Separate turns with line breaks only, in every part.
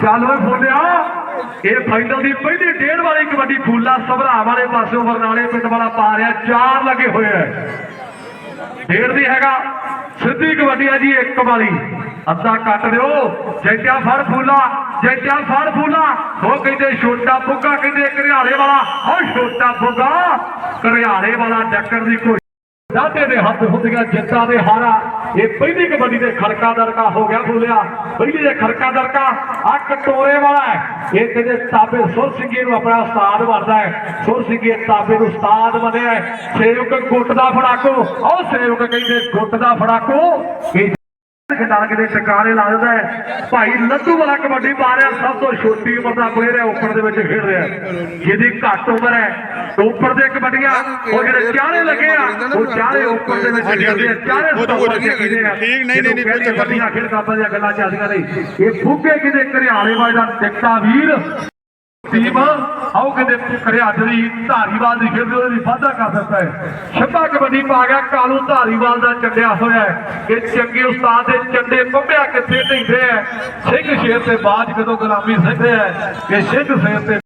ਚੱਲ ਓਏ ਫੋਲਿਆ। ਇਹ ਫਾਈਨਲ ਦੀ ਪਹਿਲੀ ਡੇਢ ਵਾਲੀ ਕਬੱਡੀ ਫੂਲਾ ਸਭਰਾ ਵਾਲੇ ਪਾਸਿਓਂ ਬਰਨਾਲੇ ਪਿੰਡ ਵਾਲਾ ਪਾ ਰਿਹਾ। ਚਾਰ ਲੱਗੇ ਹੋਏ ਐ ਡੇਢ ਦੀ ਹੈਗਾ। ਸਿੱਧੀ ਕਬੱਡੀ ਆ ਜੀ, ਇੱਕ ਵਾਲੀ ਅੱਧਾ ਕੱਟ ਦਿਓ। ਜੈਤਿਆ ਫੜ ਫੂਲਾ, ਜੈਤਿਆ ਫੜ ਫੂਲਾ। ਉਹ ਕਹਿੰਦੇ ਛੋਟਾ ਬੁੱਗਾ ਕਹਿੰਦੇ ਘਰਿਆਲੇ ਵਾਲਾ। ਉਹ ਛੋਟਾ ਬੁੱਗਾ ਘਰਿਆਲੇ ਵਾਲਾ ਡੱਕਰ ਦੀ ਕੋਈ ਦਾਦੇ ਦੇ ਹੱਥ ਹੁੰਦੀਆਂ ਜਿੱਤਾਂ ਦੇ ਹਾਰਾ। ਇਹ ਪਹਿਲੀ ਕਬੱਡੀ ਦੇ ਖੜਕਾ ਦਰਕਾ ਹੋ ਗਿਆ ਬੋਲਿਆ ਪਹਿਲੀ ਦੇ ਖੜਕਾ ਦਰਕਾ ਆ ਕਟੋਰੇ ਵਾਲਾ ਹੈ। ਇਹ ਕਹਿੰਦੇ ਤਾਬੇ ਸੁਰ ਸਿੰਘੀ ਨੂੰ ਆਪਣਾ ਉਸਤਾਦ ਬਣਦਾ ਹੈ। ਸੁਰ ਸਿੰਘੀ ਤਾਬੇ ਨੂੰ ਉਸਤਾਦ ਬਣਿਆ ਸੇਵਕ ਗੁੱਟ ਦਾ ਫੜਾਕੋ। ਉਹ ਸੇਵਕ ਕਹਿੰਦੇ ਗੁੱਟ ਦਾ ਫੜਾਕੋ। ਇਹ ਖਿਡਾਰ ਦੇ ਟਿਕਾਣੇ ਲਾ ਦਿੰਦਾ ਹੈ। ਭਾਈ ਲੱਡੂ ਵਾਲਾ ਕਬੱਡੀ ਪਾ ਰਿਹਾ ਸਭ ਤੋਂ ਛੋਟੀ ਉਮਰ ਦਾ ਪਲੇਅਰ ਹੈ ਉੱਪਰ ਦੇ ਵਿੱਚ ਖੇਡ ਰਿਹਾ ਜਿਹਦੀ ਘੱਟ ਉਮਰ ਹੈ ਉੱਪਰ ਦੇ ਕਬੱਡੀਆਂ ਉਹ ਜਿਹੜੇ ਚਾਰੇ ਲੱਗੇ ਆ ਉਹ ਚਾਰੇ ਉੱਪਰ ਦੇ ਵਿੱਚ ਖੇਡਦੇ ਆ ਚਾਰੇ
ਠੀਕ ਨਹੀਂ, ਨਹੀਂ, ਨਹੀਂ, ਕੋਈ ਚੱਕਰ ਨਹੀਂ।
ਖੇਡ ਕਾਪਾਂ ਦੀਆਂ ਗੱਲਾਂ ਚੱਲਦੀਆਂ ਨਹੀਂ ਇਹ ਫੁੱਗੇ ਕਿਤੇ ਘਰਿਆਲੇ ਵਾਲੇ ਦਾ ਟਿਕਟਾ ਵੀਰ ਟੀਮ ਆਓ ਕਿਤੇ ਘਰਿਆਜ ਦੀ ਧਾਰੀਵਾਲ ਦੀ ਖੇਡ ਉਹਦੀ ਵਾਧਾ ਕਰ ਦਿੱਤਾ ਹੈ। ਛੱਬਾ ਕਬੱਡੀ ਪਾ ਗਿਆ, ਕਾਲੂ ਧਾਰੀਵਾਲ ਦਾ ਚੱਲਿਆ ਹੋਇਆ ਹੈ। ਇਹ ਚੰਗੇ ਉਸਤਾਦ ਦੇ ਚੰਡੇ ਪੰਮਿਆ ਕਿੱਥੇ ਢਿੰਦੇ ਹੈ ਸਿੰਘ ਸ਼ੇਰ ਤੇ ਬਾਜ ਕਦੋਂ ਗੁਲਾਮੀ ਸਿੱਧੇ ਹੈ ਕਿ ਸਿੰਘ ਸ਼ੇਰ ਤੇ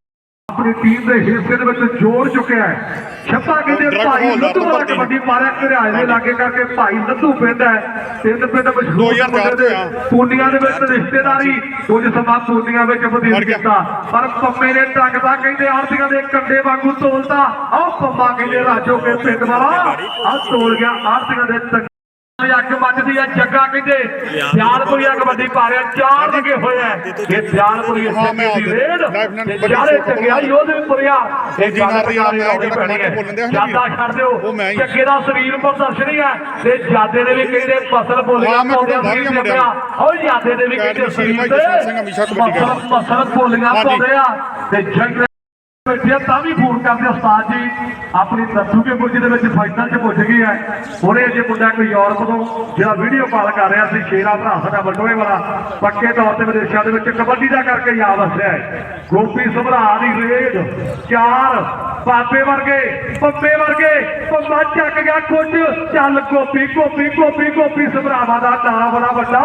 ਆਪਣੀ ਟੀਮ ਦੇ ਹਿੱਸੇ ਦੇ ਵਿੱਚ ਜੋੜ ਚੁੱਕਿਆ ਹੈ ਛੱਪਾ ਕਹਿੰਦੇ ਭਾਈ ਲੱਡੂ ਵਾਲਾ। ਕਬੱਡੀ ਮਾਰਿਆ ਘਰਿਆਲੇ ਦੇ ਲਾਗੇ ਕਰਕੇ ਭਾਈ ਲੱਡੂ ਪਿੰਡ ਹੈ ਤਿੰਨ ਪਿੰਡ ਮਸ਼ਹੂਰ
2004
ਮੁੰਡੇ ਦੇ। ਪੂਨੀਆਂ ਦੇ ਵਿੱਚ ਰਿਸ਼ਤੇਦਾਰੀ ਕੁਝ ਸਮਾਂ ਪੂਨੀਆਂ ਵਿੱਚ ਬਦੀਲ। ਕੀਤਾ ਪਰ ਪੰਮੇ ਨੇ ਟੰਗਦਾ ਕਹਿੰਦੇ ਆਰਤੀਆਂ ਦੇ ਕੰਡੇ ਵਾਂਗੂ ਤੋਲਦਾ ਆਹ ਪੰਮਾ ਕਹਿੰਦੇ ਰਾਜੋ ਕੇ ਪਿੰਡ ਵਾਲਾ ਆਹ ਤੋਲ ਗਿਆ ਆਰਤੀਆਂ ਦੇ ਅੱਗ ਮੱਚਦੀ ਆ ਜੱਗਾ ਕਹਿੰਦੇ ਸਿਆਲਪੁਰੀਆ ਕਬੱਡੀ ਪਾ ਰਿਹਾ ਚਾਰ ਲੱਗੇ ਹੋਏ ਆ। ਇਹ ਸਿਆਲਪੁਰੀਆ
ਹਾਂ, ਮੈਂ
ਦੀ। ਰੇਡ। ਚਾਰੇ ਚੰਗਿਆ ਯੋਧਪੁਰੀਆ ਇਹ
ਜੀ ਨਾਲ ਦੀ ਨਾਲ ਮੈਂ
ਆਉਣੀ ਪੈਣੀ ਹੈ
ਵੀਰ।
ਛੱਡ ਦਿਓ। ਜੱਗੇ ਦਾ ਸਰੀਰ ਪ੍ਰਦਰਸ਼ਨੀ ਹੈ। ਤੇ ਜਾਦੇ ਦੇ ਵੀ ਕਹਿੰਦੇ ਫਸਲ ਬੋਲੀਆਂ ਪਾਉਂਦੇ ਆ
ਮੁੰਡਿਆਂ
ਜੱਗਿਆ ਉਹ ਜਾਦੇ ਦੇ ਵੀ ਕਹਿੰਦੇ ਸਰੀਰ ਤੇ ਫਸਲ ਬੋਲੀਆਂ। ਪਾਉਂਦੇ ਆ। ਤੇ ਜੰਗ ਬੈਠੇ ਤਾਂ ਵੀ ਫੋਨ ਕਰਦੇ ਉਸਤਾਦ ਜੀ। ਆਪਣੀ ਦੱਸੂਗੇ ਬੁਰਜ ਦੇ ਵਿੱਚ ਫਾਈਨਲ 'ਚ ਪੁੱਜ ਗਈ ਹੈ। ਹੁਣੇ ਜੇ ਮੁੰਡਾ ਕੋਈ ਯੂਰਪ ਤੋਂ ਜਿਹੜਾ ਵੀਡੀਓ ਕਾਲ ਕਰ ਰਿਹਾ ਸੀ, ਸ਼ੇਰਾ ਭਰਾ ਸਾਡਾ ਬਟੋਏ ਵਾਲਾ। ਪੱਕੇ ਤੌਰ ਤੇ ਵਿਦੇਸ਼ਾਂ ਦੇ ਵਿੱਚ ਕਬੱਡੀ ਦਾ ਕਰਕੇ ਯਾਦ ਵਸਿਆ ਹੈ। ਗੋਪੀ ਸੁਭਰਾ ਦੀ ਰੇਡ। ਚਾਰ ਪਾਪੇ ਵਰਗੇ, ਪੱਪੇ ਵਰਗੇ, ਪੰਮਾ ਚੱਕ ਗਿਆ ਕੁਝ ਚੱਲ ਗੋਪੀ ਗੋਪੀ ਗੋਪੀ ਗੋਪੀ ਸੁਭਰਾਵਾਂ ਦਾ ਨਾਂ ਬੜਾ ਵੱਡਾ।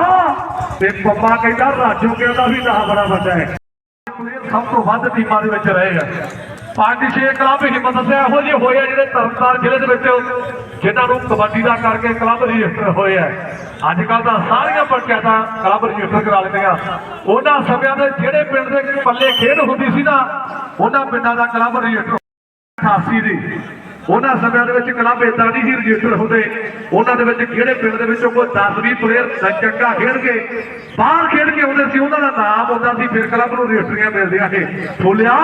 ਤੇ ਪੰਮਾ ਕਹਿੰਦਾ, ਰਾਜੂ ਕੇ ਦਾ ਵੀ ਨਾਂ ਬੜਾ ਵੱਡਾ ਹੈ। ਪਲੇਅਰ ਸਭ ਤੋਂ ਵੱਧ ਟੀਮਾਂ ਦੇ ਵਿੱਚ ਰਹੇ ਆ। ਪੰਜ ਛੇ ਕਲੱਬ ਹਿੰਮਤ ਦੱਸਿਆ ਇਹੋ ਜਿਹੇ ਹੋਏ ਆ ਜਿਹੜੇ ਤਰਨਤਾਰਨ ਜ਼ਿਲ੍ਹੇ ਦੇ ਵਿੱਚ ਜਿਨ੍ਹਾਂ ਨੂੰ ਕਬੱਡੀ ਦਾ ਕਰਕੇ ਕਲੱਬ ਰਜਿਸਟਰ ਹੋਏ ਆ। ਅੱਜ ਕੱਲ ਤਾਂ ਸਾਰੀਆਂ ਪੰਚਾਇਤਾਂ ਕਲੱਬ ਰਜਿਸਟਰ ਕਰਾ ਲੈਂਦੀਆਂ। ਉਹਨਾਂ ਸਮਿਆਂ ਦੇ ਜਿਹੜੇ ਪਿੰਡ ਦੇ ਪੱਲੇ ਖੇਡ ਹੁੰਦੀ ਸੀ ਨਾ, ਉਹਨਾਂ ਪਿੰਡਾਂ ਦਾ ਕਲੱਬ ਰਜਿਸਟਰ 88 ਦੀ। ਉਹਨਾਂ ਸਮਿਆਂ ਦੇ ਵਿੱਚ ਕਲੱਬ ਇਦਾਂ ਨਹੀਂ ਸੀ ਰਜਿਸਟਰ ਹੁੰਦੇ। ਉਹਨਾਂ ਦੇ ਵਿੱਚ ਕਿਹੜੇ ਪਿੰਡ ਦੇ ਵਿੱਚੋਂ ਕੋਈ 10 20 ਪਲੇਅਰ ਚੰਗਾ ਖੇਡ ਕੇ ਬਾਹਰ ਖੇਡ ਕੇ ਆਉਂਦੇ ਸੀ, ਉਹਨਾਂ ਦਾ ਨਾਮ ਹੁੰਦਾ ਸੀ, ਫਿਰ ਕਲੱਬ ਨੂੰ ਰਜਿਸਟਰੀਆਂ ਮਿਲਦੀਆਂ ਸੀ। ਫੁੱਲਿਆ,